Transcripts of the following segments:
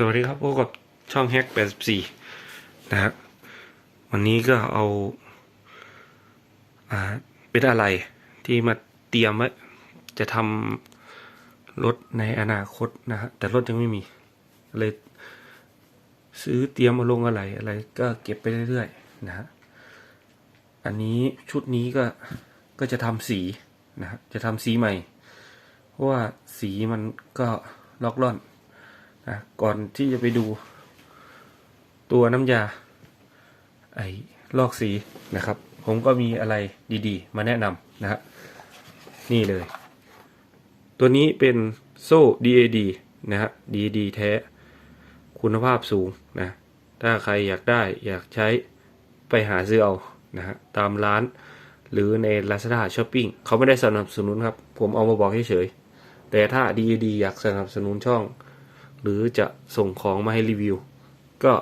สวัสดีครับพบกับช่องแฮก84นะฮะวันนี้ก็เอาอ่าเป็นอะไรที่มาเตรียมไว้จะทำรถในอนาคตนะฮะแต่รถยังไม่มีเลยซื้อเตรียมมาลงอะไรอะไรก็เก็บไปเรื่อยๆนะฮะอันนี้ชุดนี้ก็ก็จะทำสีนะฮะจะทำสีใหม่ เพราะว่าสีมันก็ล็อกล่อน นะก่อนที่จะไปดูตัวน้ำยา ไอ้ลอกสีนะครับ ผมก็มีอะไรดีๆ มาแนะนำนะฮะนี่เลย ตัวนี้เป็นโซ่ DAD นะฮะ DAD แท้ คุณภาพสูงนะ ถ้าใครอยากได้อยากใช้ไปหาซื้อเอานะฮะตามร้านหรือใน Lazada Shopping เขาไม่ได้สนับสนุนครับ ผมเอามาบอกเฉยๆแต่ถ้า DAD อยากสนับสนุนช่อง หรือจะส่งของมาให้รีวิว ก็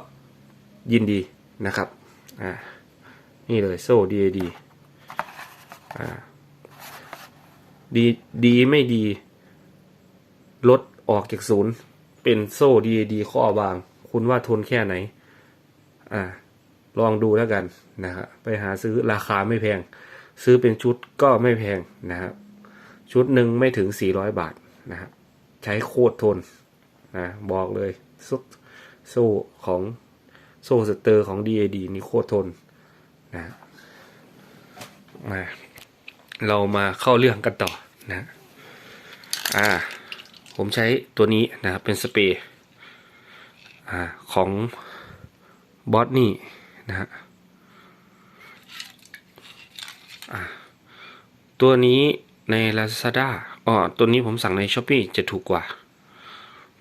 ยินดีนะครับอ่านี่เลยโซ่ DAD อ่าดีดีไม่ดีลดออกจากศูนย์เป็นโซ่ DAD ข้อบาง คุณว่าทนแค่ไหน อ่า ลองดูแล้วกันนะครับไปหาซื้อราคาไม่แพง ซื้อเป็นชุดก็ไม่แพงนะครับชุดหนึ่งไม่ถึง 400 บาทนะครับใช้โคตรทน นะบอกเลยโซ่โซ่ของโซ่สเตอร์ของ DAD นี่โคตรทนนะมาเรามาเข้าเรื่องกันต่อนะอ่าผมใช้ตัวนี้นะครับเป็นสเปรย์อ่าของบอสนี่นะฮะอ่าตัวนี้ใน Lazada อ๋อตัวนี้ผมสั่งใน s h อ p e e จะถูกกว่า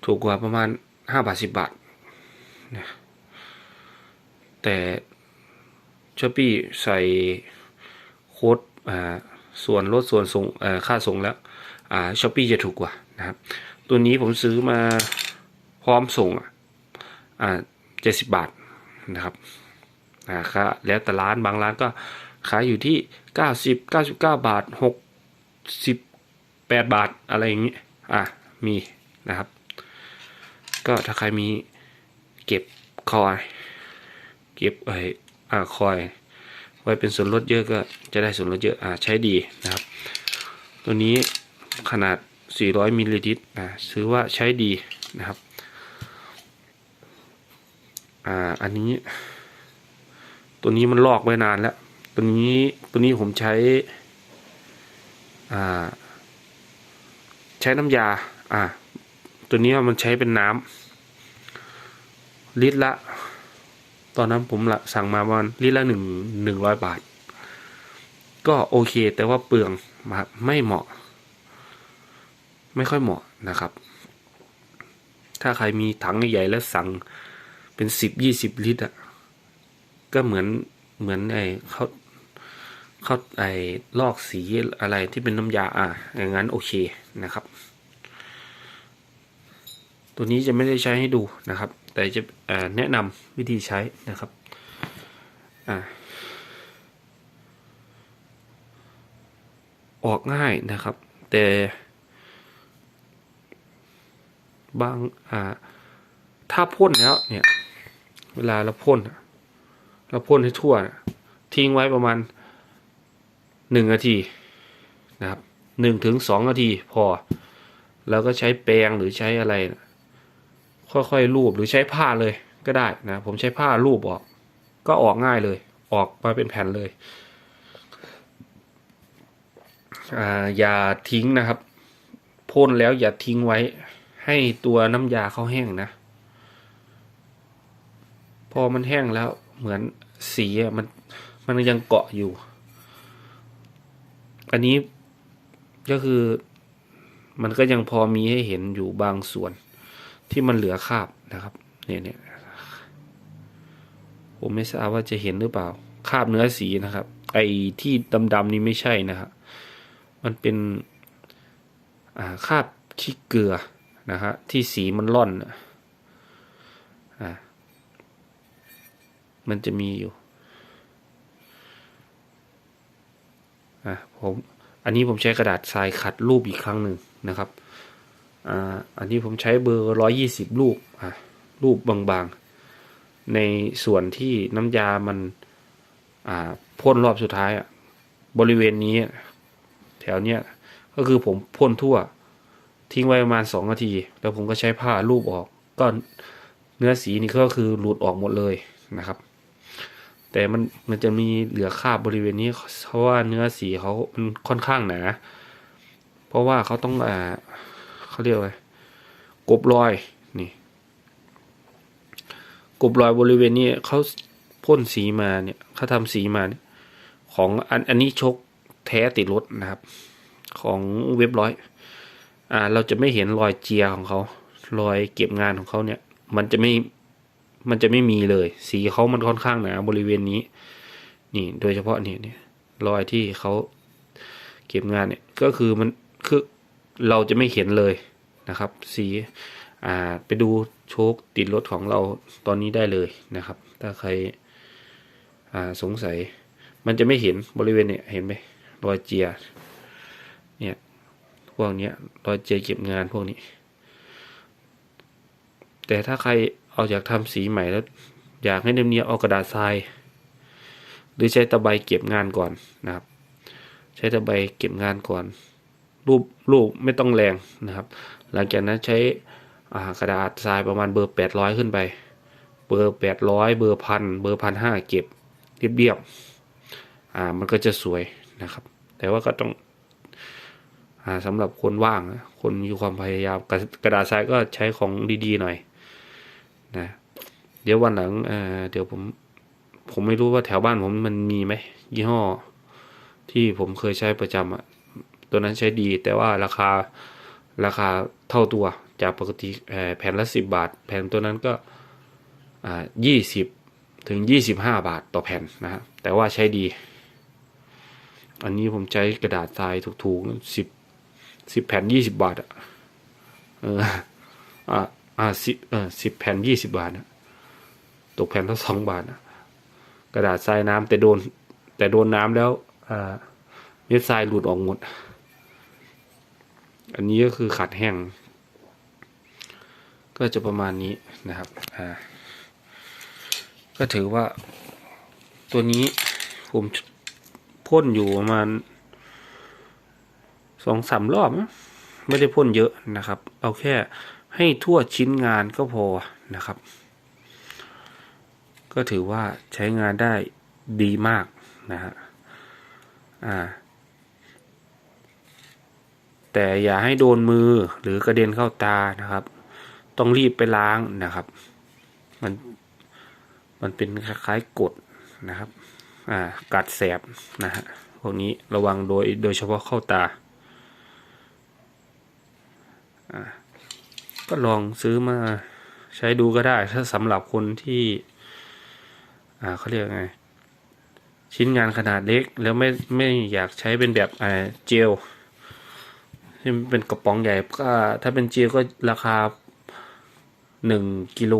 ถูกกว่าประมาณห้าบาทสิบบาทนะแต่ช้อปปี้ใส่โค้ดอ่าส่วนลดส่วนส่งอ่ค่าส่งแล้วอ่าช้อปปี้จะถูกกว่านะครับตัวนี้ผมซื้อมาพร้อมส่งอ่าเจ็ดสิบบาทนะครับอ่าค่าแล้วแต่ร้านบางร้านก็ขายอยู่ที่เก้าสิบเก้าสิบเก้าบาทหกสิบแปดบาทอะไรอย่างนี้อะมีนะครับ ก็ถ้าใครมีเก็บคอย เก็บไอ้อ่าคอย ไว้เป็นส่วนลดเยอะก็จะได้ส่วนลดเยอะอ่าใช้ดีนะครับ ตัวนี้ขนาด 400มิลลิลิตรอ่าซื้อว่าใช้ดีนะครับอ่าอันนี้ ตัวนี้มันลอกไว้นานแล้ว ตัวนี้ตัวนี้ผมใช้อ่าใช้น้ำยาอ่า ตัวนี้มันใช้เป็นน้ำลิตรละ ตอนนั้นผมละสั่งมาประมาลิตรละหนึ่งหนึ่งร้อยบาท ก็โอเค แต่ว่าเปลืองมาไม่เหมาะ ไม่ค่อยเหมาะนะครับ ถ้าใครมีถังใหญ่ๆแล้วสั่งเป็นสิบยี่สิบลิตรอะก็เหมือนเหมือนไอ้เขาเขาไอ้ลอกสีอะไรที่เป็นน้ำยาอะอย่างนั้นโอเคนะครับ ตัวนี้จะไม่ได้ใช้ให้ดูนะครับ แต่จะแนะนำวิธีใช้นะครับออกง่ายนะครับ แต่บางถ้าพ่นแล้วเนี่ย เวลาเราพ่นเราพ่นให้ทั่วนะทิ้งไว้ประมาณหนึ่งนาทีนะครับหนึ่งถึงสองนาทีพอ แล้วก็ใช้แปรงหรือใช้อะไรนะ ค่อยๆรูปหรือใช้ผ้าเลยก็ได้นะผมใช้ผ้ารูปออก ก็ออกง่ายเลย ออกมาเป็นแผ่นเลยอ่าอย่าทิ้งนะครับพ่นแล้วอย่าทิ้งไว้ ให้ตัวน้ำยาเขาแห้งนะ พอมันแห้งแล้วเหมือนสีมันมันยังเกาะอยู่ อันนี้ก็คือมันก็ยังพอมีให้เห็นอยู่บางส่วน ที่มันเหลือคาบนะครับเนี่ยเนี่ยผมไม่ทราบว่าจะเห็นหรือเปล่า คาบเนื้อสีนะครับ ไอ้ที่ดำๆนี่ไม่ใช่นะครับมันเป็นอ่าคาบขี้เกลือนะฮะที่สีมันล่อนอ่ามันจะมีอยู่อะผมอันนี้ผมใช้กระดาษทรายขัดรูปอีกครั้งหนึ่งนะครับ อ่าอันนี้ผมใช้เบอร์ร้อยยี่สิบลูกอะรูปบางๆ ในส่วนที่น้ำยามันอ่าพ่นรอบสุดท้ายอะบริเวณนี้ แถวเนี้ยก็คือผมพ่นทั่ว ทิ้งไว้ประมาณสองนาที แล้วผมก็ใช้ผ้าลูบออกก็เนื้อสีนี่ก็คือหลุดออกหมดเลยนะครับ แต่มันมันจะมีเหลือคราบบริเวณนี้ เพราะว่าเนื้อสีเขามันค่อนข้างหนา เพราะว่าเขาต้องอ่า เขาเรียกว่ากบรอยนี่กบรอยบริเวณนี้เขาพ่นสีมาเนี่ยเขาทำสีมาเนี่ยของอันอันนี้ชกแท้ติดรถนะครับ ของเว็บร้อยอ่าเราจะไม่เห็นรอยเจียของเขารอยเก็บงานของเขาเนี่ย มันจะไม่มันจะไม่มีเลย สีเขามันค่อนข้างหนาบริเวณนี้ นี่โดยเฉพาะนี่เนี่ยรอยที่เขาเก็บงานเนี่ยก็คือมันคือ เราจะไม่เห็นเลยนะครับ สีอ่าไปดูโชคติดรถของเราตอนนี้ได้เลยนะครับ ถ้าใครอ่าสงสัย มันจะไม่เห็นบริเวณเนี่ยเห็นไหมรอยเจียเนี่ยพวกเนี้ยรอยเจียเก็บงานพวกนี้ แต่ถ้าใครเอาอยากทำสีใหม่แล้ว อยากให้เนียบๆเอากระดาษทราย หรือใช้ตะไบเก็บงานก่อนนะครับ ใช้ตะไบเก็บงานก่อน รูปรูปไม่ต้องแรงนะครับ หลังจากนั้นใช้กระดาษทรายประมาณเบอร์แปดร้อยขึ้นไป เบอร์แปดร้อยเบอร์พันเบอร์พันห้าเก็บเรียบๆอ่ามันก็จะสวยนะครับ แต่ว่าก็ต้องอ่าสำหรับคนว่าง คนมีความพยายามกระกระดาษทรายก็ใช้ของดีๆหน่อยนะเดี๋ยววันหลังเเดี๋ยวผมผมไม่รู้ว่าแถวบ้านผมมันมีไหมยี่ห้อ ที่ผมเคยใช้ประจำอะ ตัวนั้นใช้ดี แต่ว่าราคาราคาเท่าตัวจากปกติแผ่นละสิบบาท แผ่นตัวนั้นก็ยี่สิบถึงยี่สิบห้าบาทต่อแผ่นนะฮะแต่ว่าใช้ดี อันนี้ผมใช้กระดาษทรายถูกๆสิบสิบแผ่นยี่สิบาทอะเอออ่าอ่าสิบเออสิบแผ่นยี่สิบาทอะตกแผ่นละสองบาทอะกระดาษทรายน้ำแต่โดน แต่โดนน้ำแล้วอ่าเม็ดทรายหลุดออกหมด อันนี้ก็คือขัดแห้ง ก็จะประมาณนี้นะครับอ่าก็ถือว่าตัวนี้ผมพ่นอยู่ประมาณสองสามรอบ ไม่ได้พ่นเยอะนะครับ เอาแค่ให้ทั่วชิ้นงานก็พอนะครับ ก็ถือว่าใช้งานได้ดีมากนะฮะอ่า แต่อย่าให้โดนมือหรือกระเด็นเข้าตานะครับ ต้องรีบไปล้างนะครับ มันมันเป็นคล้ายๆกดนะครับ อ่ากัดแสบนะฮะพวกนี้ระวังโดยโดยเฉพาะเข้าตาอ่าก็ลองซื้อมาใช้ดูก็ได้ ถ้าสำหรับคนที่ อ่าเขาเรียกไง ชิ้นงานขนาดเล็กแล้วไม่ไม่อยากใช้เป็นแบบอ่าเจล ที่เป็นกระป๋องใหญ่ก็ถ้าเป็นเจลก็ราคาหนึ่งกิโล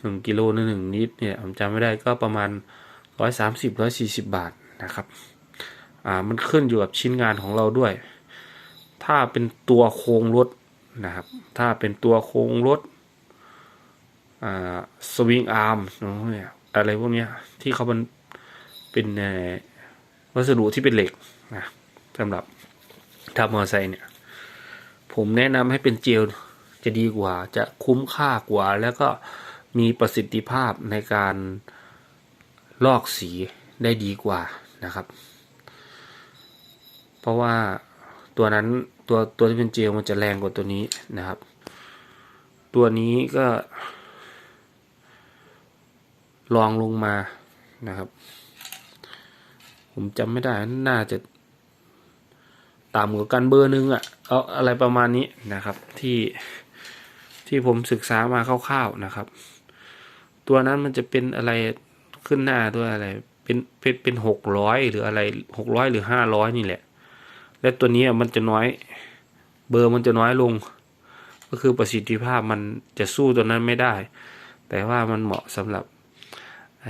หนึ่งกิโลหรือหนึ่งนิดเนี่ยผมจำไม่ได้ก็ประมาณร้อยสามสิบร้อยสี่สิบบาทนะครับ อ่ามันขึ้นอยู่กับชิ้นงานของเราด้วย ถ้าเป็นตัวโครงรถนะครับ ถ้าเป็นตัวโครงรถอ่าสวิงอาร์มเนี่ยอะไรพวกเนี้ยที่เขาเป็นเอ่อวัสดุที่เป็นเหล็กนะสำหรับทำมอเตอร์ไซค์เนี่ย ผมแนะนำให้เป็นเจลจะดีกว่า จะคุ้มค่ากว่า แล้วก็มีประสิทธิภาพในการลอกสีได้ดีกว่านะครับ เพราะว่าตัวนั้นตัวตัวที่เป็นเจลมันจะแรงกว่าตัวนี้นะครับ ตัวนี้ก็ลองลงมานะครับ ผมจำไม่ได้น่าจะ ต่ำกว่ากันเบอร์หนึงอะเอาอะไรประมาณนี้นะครับที่ที่ผมศึกษามาคร่าวๆนะครับ ตัวนั้นมันจะเป็นอะไรขึ้นหน้าด้วยอะไร เป็นเป็นเป็นหกร้อยหรืออะไรหกร้อยหรือห้าร้อยนี่แหละ และตัวนี้มันจะน้อยเบอร์มันจะน้อยลง ก็คือประสิทธิภาพมันจะสู้ตัวนั้นไม่ได้ แต่ว่ามันเหมาะสำหรับไอ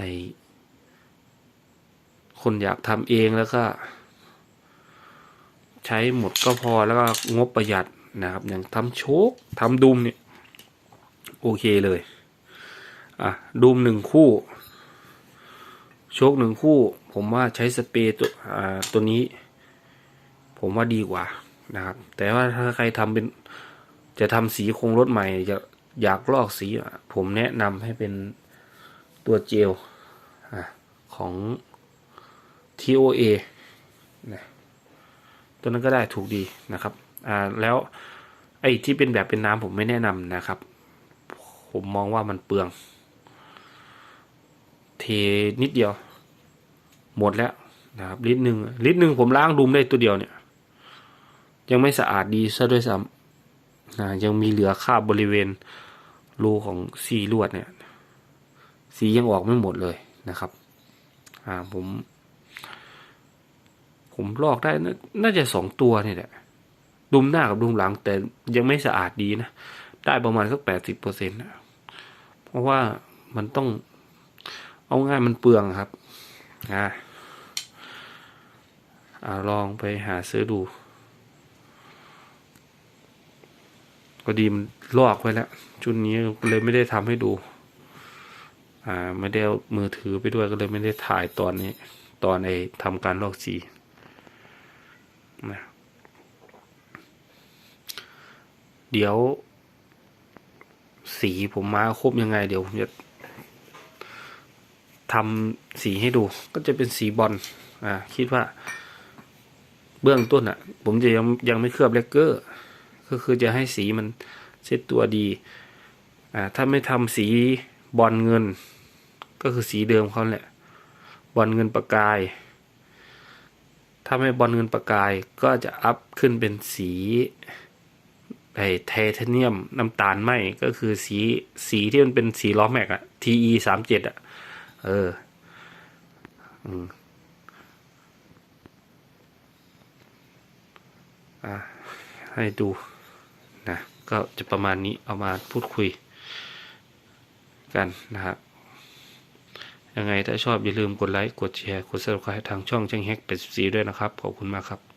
คนอยากทำเองแล้วก็ ช้หมดก็พอแล้วก็งบประหยัดนะครับ อย่างทำโชคทำดุมเนี่ยโอเคเลย อะดูมหนึ่งคู่ โชคหนึ่งคู่ ผมว่าใช้สเปรย์ตัวอ่าตัวนี้ ผมว่าดีกว่านะครับ แต่ว่าถ้าใครทำเป็น จะทำสีโครงรถใหม่จะอยากลอกสี ผมแนะนำให้เป็นตัวเจลอของ TOA นะ ตัวนั้นก็ได้ถูกดีนะครับอ่าแล้วไอ้ที่เป็นแบบเป็นน้ำผมไม่แนะนำนะครับ ผมมองว่ามันเปลือง เทนิดเดียว หมดแล้วนะครับลิตรหนึ่งลิตรหนึ่งผมล้างดุมได้ตัวเดียวเนี่ย ยังไม่สะอาดดีซะด้วยซ้ำนะยังมีเหลือคราบบริเวณรูของสีลวดเนี่ย สียังออกไม่หมดเลยนะครับ อ่าผม ผมลอกได้น่าจะสองตัวนี่แหละดุมหน้ากับดุมหลัง แต่ยังไม่สะอาดดีนะ ได้ประมาณสักแปดสิบเปอร์เซ็นต์นะเพราะว่ามันต้องเอาง่ายมันเปลืองครับอ่าอาลองไปหาซื้อดูก็ดีมันลอกไว้แล้ว ชุดนี้เลยไม่ได้ทำให้ดู อ่า ไม่ได้เอามือถือไปด้วยก็เลยไม่ได้ถ่ายตอนนี้ ตอนไอ้ทำการลอกสี นะเดี๋ยว สีผมมาครบยังไง เดี๋ยวผมจะทำสีให้ดู ก็จะเป็นสีบอลอ่าคิดว่า เบื้องต้นอะ ผมจะยังยังไม่เคลือบเลกเกอร์ ก็คือจะให้สีมันเซ็ตตัวดี อ่า ถ้าไม่ทำสีบอลเงิน ก็คือสีเดิมเขาแหละ บอลเงินประกาย ถ้าไม่บอลเงินประกายก็จะอัพขึ้นเป็นสีไอไทเทเนียมน้ำตาลไหมก็คือสีสีที่มันเป็นสีล้อแม็กอะ TE สามเจ็ดอะเอออืมอะให้ดูนะก็จะประมาณนี้เอามาพูดคุยกันนะครับ ยังไงถ้าชอบอย่าลืมกดไลค์ กดแชร์ กด subscribe ทางช่องช่างแฮกเป็ดสีด้วยนะครับ ขอบคุณมากครับ